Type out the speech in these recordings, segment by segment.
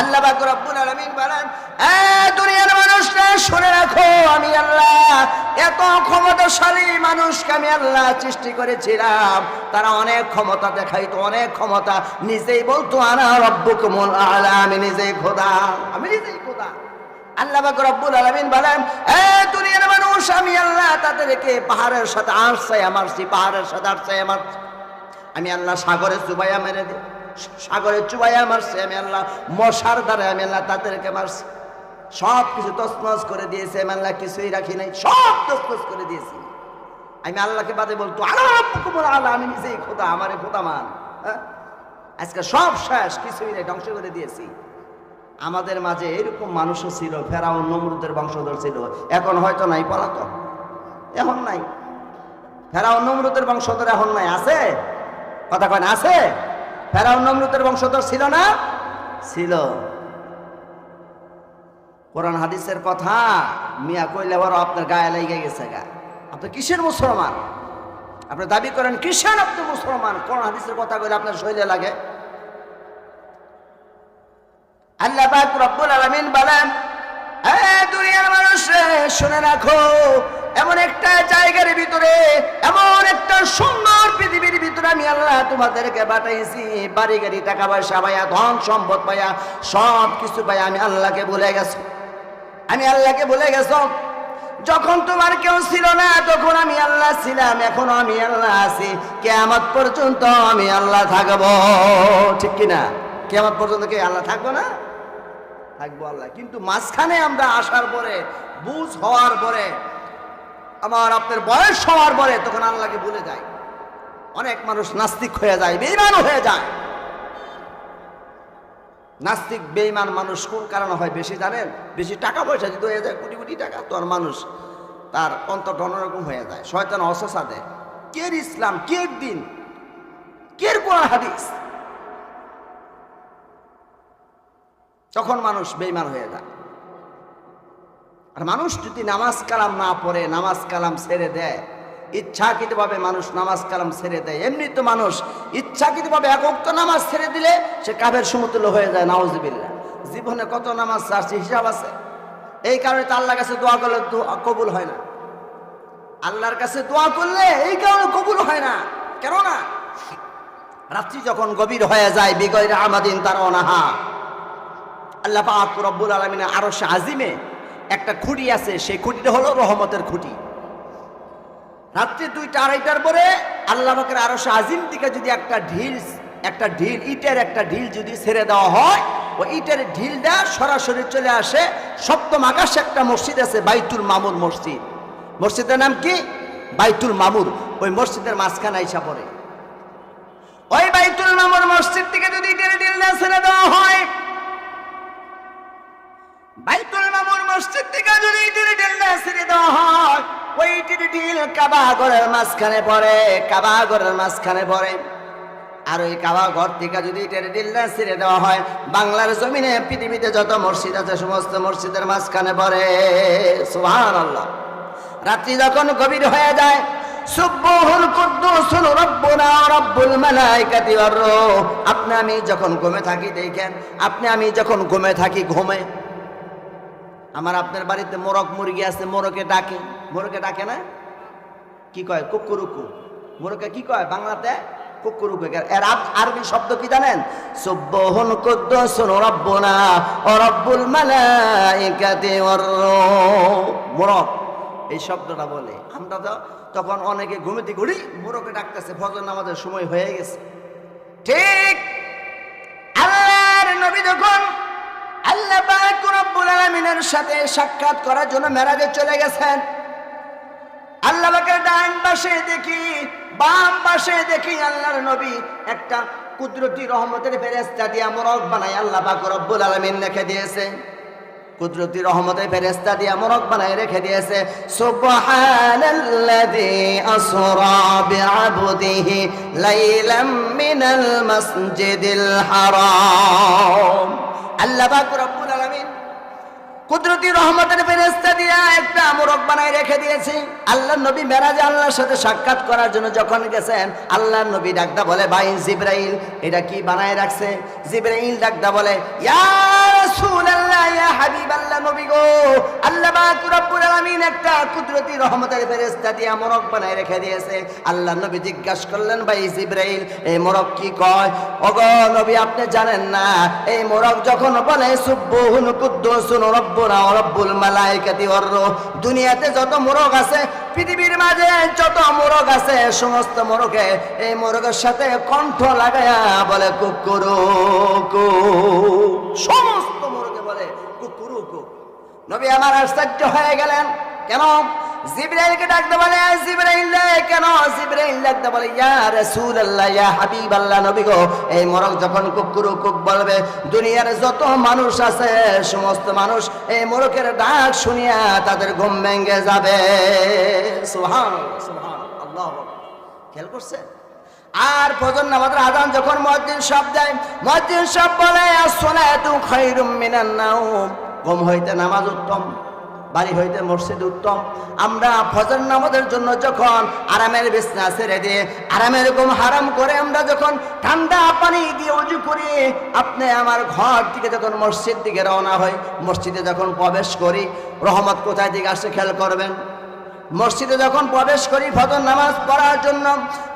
আল্লাহ পাক রব্বুল বলেন, এ দুনিয়ার মানুষরা শুনে রাখো, আমি আল্লাহ এত ক্ষমতাশালী মানুষকে আমি আল্লাহ সৃষ্টি করেছিলাম। তারা অনেক ক্ষমতা দেখাইতো, অনেক ক্ষমতা। নিজেই বলতো, আনা রব্বুকুমুল আলা আমি নিজেই খোদা, আমি নিজেই খোদা। আল্লাহ পাক রব্বুল আলামিন বলেন, এ দুনিয়ার মানুষ, আমি আল্লাহ তাদেরকে পাহাড়ের সাথে আরসাই মারছি পাহাড়ের সাথে আরসাই মারছি আমি আল্লাহ সাগরে চুবাইয়া মেরে দিই। সাগরে চুবাইয়া মারছি আমি আল্লাহ, মশার দ্বারা আমি আল্লাহ তাদেরকে মারছি। সব কিছু তসনস করে দিয়েছে আমি আল্লাহ, কিছুই রাখি নাই, সব তসনস করে দিয়েছি। আমি আল্লাহকে বাদে বলতো আল্লাহ আমি নিজেই খোদা, আমারে খোদা মান। হ্যাঁ? আজকে সব শেষ, কিছুই নেই, ধ্বংস করে দিয়েছি। আমাদের মাঝে এরকম মানুষও ছিল ফেরাও নমরুদের বংশধর ছিল। এখন হয়তো নাই পলাতক। এখন নাই। ফেরাও নমরুদের বংশধর এখন নাই, আছে? কথা কয় আছে? ফেরাও নমরুদের বংশধর ছিল না? ছিল। কোরআন হাদিসের কথা মিয়া কইলে বড় আপনার গায়ে লেগে গেছে গা। আপনি কিসের মুসলমান? আপনি দাবি করেন, কিসের আপনি মুসলমান? কোরআন হাদিসের কথা কইলে আপনার শৈলে লাগে। আল্লাহ রব্বুল আলামিন বলেন শুনে রাখো, এমন একটা জায়গার ভিতরে, এমন একটা সুন্দর পৃথিবীর ভিতরে আমি আল্লাহ তোমাদেরকে পাঠাইছি। বাড়ি গাড়ি, টাকা পয়সা পাইয়া ধন সম্পদ পাইয়া সব কিছু পাইয়া আমি আল্লাহকে ভুলে গেছো। আমি আল্লাহকে ভুলে গেছো। যখন তোমার কেউ ছিল না, তখন আমি আল্লাহ ছিলাম, এখন আমি আল্লাহ আছি। কেয়ামত পর্যন্ত আমি আল্লাহ থাকব। ঠিক কিনা? কেয়ামত পর্যন্ত কি আল্লাহ থাকব না? থাকব আল্লাহ। কিন্তু মাঝখানে আমরা আসার পরে, বুঝ হওয়ার পরে, আমার আপনার বয়স হওয়ার পরে তখন আল্লাহকে ভুলে যায়। অনেক মানুষ নাস্তিক হয়ে যায় বেইমান হয়ে যায়। নাস্তিক বেইমান মানুষ কোন কারণে হয় বেশি জানেন? বেশি টাকা পয়সা যদি হয়ে যায়, কোটি কোটি টাকা। তো আর মানুষ তার অন্তর অন্যরকম হয়ে যায়। শয়তান অসসা দেয় কের ইসলাম? কের দিন? কের কোরআন হাদিস? তখন মানুষ বেইমান হয়ে যায়। আর মানুষ যদি নামাজ কালাম না পড়ে, নামাজ কালাম ছেড়ে দেয়, ইচ্ছাকৃতভাবে মানুষ নামাজ কালাম ছেড়ে দেয়, এমনি তো মানুষ ইচ্ছাকৃতভাবে একক তো নামাজ ছেড়ে দিলে সে কাবের সমতুল্য হয়ে যায় নাউজবিল্লা জীবনে কত নামাজ চাচ্ছে হিসাব আছে? এই কারণে তো আল্লাহর কাছে দোয়া করলে কবুল হয় না। আল্লাহর কাছে দোয়া করলে এই কারণে কবুল হয় না। কেন না রাত্রি যখন গভীর হয়ে যায় বিগৈর আমাদিন তার অনাহা আল্লাহ রব্বুল আলমিনের আরও আজিমে একটা খুঁটি আছে, সেই খুঁটিটা হলো রহমতের খুঁটি। রাত্রি দুইটা আড়াইটার পরে আল্লাহ পাকের আরও আজিম থেকে যদি একটা ঢিল একটা ঢিল, ইটের একটা ঢিল যদি ছেড়ে দেওয়া হয়, ওই ইটের ঢিলটা সরাসরি চলে আসে সপ্তম আকাশে একটা মসজিদ আছে, বাইতুল মামুর মসজিদ। মসজিদের নাম কি? বাইতুল মামুর। ওই মসজিদের মাঝখানে আইসা পড়ে। ওই বাইতুল মামুর মসজিদ থেকে যদি ইটের ঢিল ঢিলটা ছেড়ে দেওয়া হয় মসজিদ থেকে যদি মাঝখানে আর যদি দেওয়া হয়, বাংলার জমিনে, পৃথিবীতে যত মসজিদ আছে, সমস্ত মসজিদের মাঝখানে পড়ে। আল্লাহ রাত্রি যখন গভীর হয়ে যায় আপনি আমি যখন ঘুমে থাকি, দেখেন, আপনি আমি যখন ঘুমে থাকি, ঘুমে আমার আপনার বাড়িতে মোরগ মুরগি আছে মোরকে ডাকে। মোরকে ডাকে না? কি কয়? কুকুরুকু। মোরকে কি কয় বাংলাতে? আরবি শব্দ কি জানেন? এই শব্দটা বলে। আমরা তো তখন অনেকে ঘুমিতে ঘুরি মোরকে ডাকতেছে নামাজের সময় হয়ে গেছে। ঠিক আল্লাহর নবী যখন আল্লাহ পাক রব্বুল আলামিনের সাথে সাক্ষাৎ করার জন্য মেরাজে চলে গেছেন। আল্লাহ ডান পাশে দেখি, বাম পাশে দেখি আল্লাহর নবী একটা কুদরতি রহমতের ফেরেস্তা দিয়া মোরগ বানাই আল্লাহ পাক রব্বুল আলামিন রেখে দিয়েছে। কুদরতি রহমতের ফেরেস্তা দিয়া মোরগ বানাই রেখে দিয়েছে। সুবহানাল্লাযী আসরা বিআবদিহি লাইলাম মিনাল মাসজিদিল হারাম। আল্লাহ দিয়া একটা রেখে দিয়েছি। নবী মেরাজে আল্লাহর সাথে সাক্ষাৎ করার জন্য যখন গেছেন নবী ডাকদা বলে, ভাই জিব্রাইল, এটা কি বানায় রাখছে? জিব্রাইল ডাকদা বলে, ইয়া দুনিয়াতে যত মোরগ আছে, পৃথিবীর মাঝে যত মোরগ আছে, সমস্ত মোরগে এই মোরগের সাথে কণ্ঠ লাগায়া বলে কুকুরু। সমস্ত মোরগে বলে কুকুরু কু নবী আমার আশ্চর্য হয়ে গেলেন। কেন? জিব্রাইলকে ডাকতে বলে "এই জিব্রাইল কেন জিব্রাইল ডাকতে বলে, ইয়া রাসূলুল্লাহ, ইয়া হাবিবাল্লাহ, নবী গো, এই মোরগ যখন কুকুরু কুক বলবে, দুনিয়ার যত মানুষ আছে, সমস্ত মানুষ এই মোরগের ডাক শুনিয়া তাদের ঘুম ভেঙে যাবে। সুবহান সুবহান আল্লাহ খেয়াল করছে আর ফজর নামাজের আজান যখন মুয়াজ্জিন সব দেয় মুয়াজ্জিন সব বলে, আসসালাতু খায়রুম মিনান নাওম। ঘুম হইতে নামাজ উত্তম, বাড়ি হইতে মসজিদ উত্তম। আমরা ফজর নামাজের জন্য যখন আরামের বিছনা ছেড়ে দিয়ে আরামের ঘুম হারাম করে আমরা যখন ঠান্ডা পানি দিয়ে উজু করি আপনি আমার ঘর থেকে যখন মসজিদ দিকে রওনা হই, মসজিদে যখন প্রবেশ করি, রহমত কোথায় দিকে আসে খেয়াল করবেন? মসজিদে যখন প্রবেশ করি ফজর নামাজ পড়ার জন্য,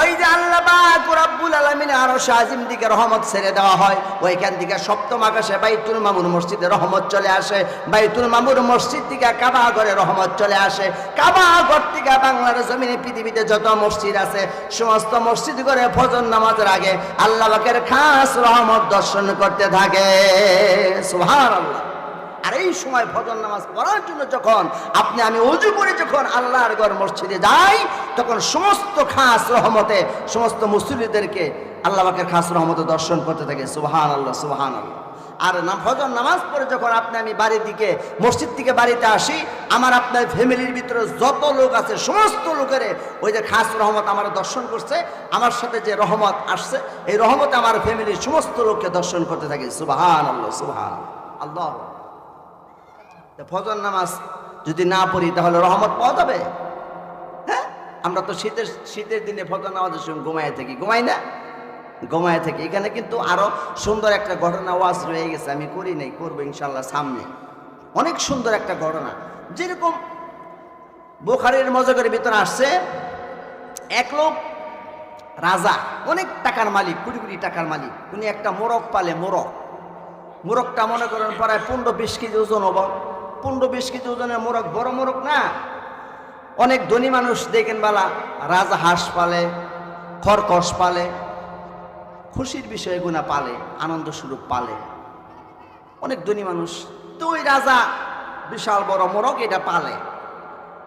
ওই যে আল্লাহ রব্বুল আলামিন আরও আজিম দিকে রহমত ছেড়ে দেওয়া হয়। ওইখান থেকে সপ্তম আকাশে বাইতুল মামুর মসজিদে রহমত চলে আসে। বাইতুল মামুর মসজিদ থেকে কাবা ঘরে রহমত চলে আসে। কাবা ঘর থেকে বাংলার জমিনে পৃথিবীতে যত মসজিদ আছে, সমস্ত মসজিদ করে ফজর নামাজের আগে আল্লাহ খাস রহমত দর্শন করতে থাকে। সুবহানাল্লাহ। আর এই সময় ভজন নামাজ পড়ার জন্য যখন আপনি, আমি অজু করে যখন আল্লাহর ঘর মসজিদে যাই, তখন সমস্ত খাস রহমতে, সমস্ত মুসলিমদেরকে আল্লাহ পাকের খাস রহমতে দর্শন করতে থাকে। সুবহান আল্লাহ আল্লাহ আর না, ফজর নামাজ পড়ে যখন আপনি, আমি বাড়ির দিকে, মসজিদ থেকে বাড়িতে আসি, আমার আপনার ফ্যামিলির ভিতরে যত লোক আছে, সমস্ত লোকের ওই যে খাস রহমত আমার দর্শন করছে, আমার সাথে যে রহমত আসছে, এই রহমতে আমার ফ্যামিলির সমস্ত লোককে দর্শন করতে থাকে। সুবহান আল্লাহ সুবহান আল্লাহ ফজর নামাজ যদি না পড়ি তাহলে রহমত পাওয়া যাবে? হ্যাঁ? আমরা তো শীতের শীতের দিনে ফজর নামাজের সময় ঘুমায় থাকি, ঘুমাই না? ঘুমায় থাকি। এখানে কিন্তু আরও সুন্দর একটা ঘটনা ওয়াজ রয়ে গেছে, আমি করি নাই, করব ইনশাল্লাহ সামনে। অনেক সুন্দর একটা ঘটনা। যেরকম বোখারের মজকের ভিতরে আসছে, এক লোক রাজা, অনেক টাকার মালিক কোটি কোটি টাকার মালিক। উনি একটা মোরগ পালে, মোরগ। মোরগটা মনে করেন প্রায় পনেরো বিশ কেজি ওজন হব। পনেরো বিশ কেজি ওজনের মোরগ, বড় মোরগ না? অনেক ধনী মানুষ দেখেন বালা, রাজা হাঁস পালে খরকস পালে, খুশির বিষয় গুণা পালে, আনন্দ স্বরূপ পালে। অনেক ধনী মানুষ, তো ওই রাজা বিশাল বড় মোরগ এটা পালে।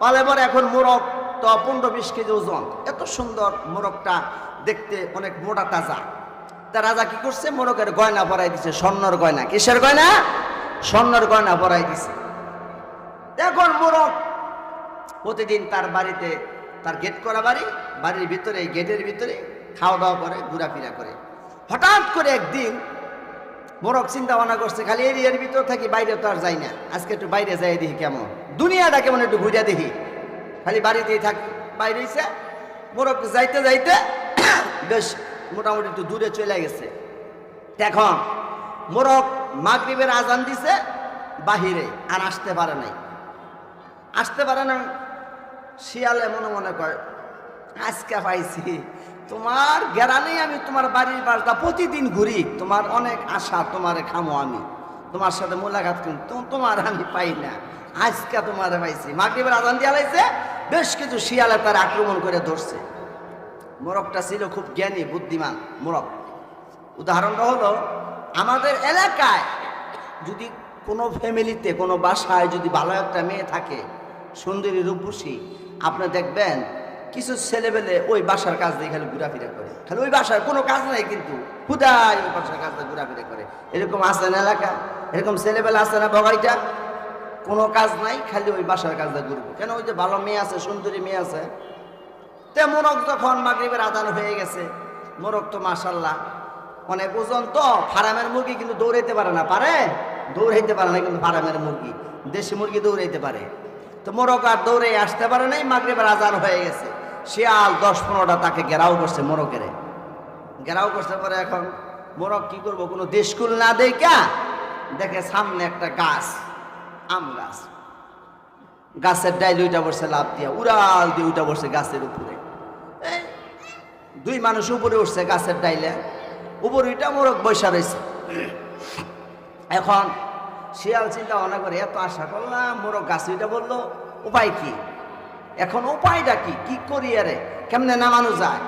পালে পরে এখন মোরগ, তো পনেরো বিশ কেজি ওজন। এত সুন্দর মোরগটা দেখতে অনেক মোটা তাজা। তা রাজা কি করছে? মোরগের গয়না পরাই দিছে, স্বর্ণর গয়না। কিসের গয়না? স্বর্ণর গয়না পরাই দিছে। এখন মোরগ। প্রতিদিন তার বাড়িতে, তার গেট করা বাড়ি, বাড়ির ভিতরে গেটের ভিতরে খাওয়া দাওয়া করে, ঘোরাফেরা করে। হঠাৎ করে একদিন মোরগ চিন্তা ভাবনা করছে, খালি এরিয়ার ভিতর থাকি, বাইরে তো আর যাই না। আজকে একটু বাইরে যাই দেখি কেমন। দুনিয়াটা কেমন একটু ঘুরে দেখি। খালি বাড়িতেই থাক, বাইরে মোরগ যাইতে যাইতে বেশ মোটামুটি একটু দূরে চলে গেছে। এখন মোরগ মাগরিবের আজান দিছে, বাহিরে আর আসতে পারে নাই। আসতে পারে না। শিয়ালে মনে মনে করে, আজকে পাইছি। তোমার গেরানেই আমি তোমার বাড়ির বাসটা প্রতিদিন ঘুরি। তোমার অনেক আশা, তোমার খামো আমি। তোমার সাথে মোলাকাত করি। তোমার আমি পাই না। আজকে তোমার পাইছি। মাগরিবের আজান দিয়া লাইছে, বেশ কিছু শিয়ালে তার আক্রমণ করে ধরছে। মোরগটা ছিল খুব জ্ঞানী, বুদ্ধিমান মোরগ। উদাহরণটা হলো, আমাদের এলাকায় যদি কোনো ফ্যামিলিতে কোনো বাসায় যদি ভালো একটা মেয়ে থাকে সুন্দরী রূপসী। আপনি দেখবেন কিছু ছেলেবেলে ওই বাসার কাজ দিয়ে খালি ঘোরাফেরা করে। খালি ওই বাসার কোনো কাজ নাই কিন্তু হুদাই ওই বাসার কাজ দিয়ে ঘোরাফেরা করে। এরকম আছে না এলাকা? এরকম ছেলেবেলা আসে না বগাইটা? কোনো কাজ নাই, খালি ওই বাসার কাজ দিয়ে ঘুরবো। কেন ওই যে ভালো মেয়ে আছে, সুন্দরী মেয়ে আছে? তে মোরগ যখন মাগরিবের আদান হয়ে গেছে, মোরগ তো মাসাল্লাহ অনেক ওজন তো ফার্মের মুরগি কিন্তু দৌড়াইতে পারে না। পারে? দৌড়াইতে পারে না কিন্তু ফার্মের মুরগি। দেশি মুরগি দৌড়াইতে পারে। তো মোরগ আর দৌড়ে আসতে পারে নাই, মাগরিবের আজান হয়ে গেছে। শিয়াল দশ পনেরোটা তাকে ঘেরাও করছে মোরগেরে। ঘেরাও করতে পরে এখন মোরগ কি করব, কোনো দেশকুল না দেখা দেখে সামনে একটা গাছ, আম গাছ। গাছের ডাইল উইটা বসে লাভ দিয়া উড়াল দিয়ে উঠা বসে গাছের উপরে। দুই মানুষ উপরে উঠছে গাছের ডাইলে। উপরে উইটা মোরক বৈশা রয়েছে। এখন শিয়াল চিন্তা ভাবনা করে, এত আশা করলাম বড় গাছ উইটা বলল, উপায় কি? এখন উপায়টা কি? কি করি আরে? কেমনে নামানো যায়?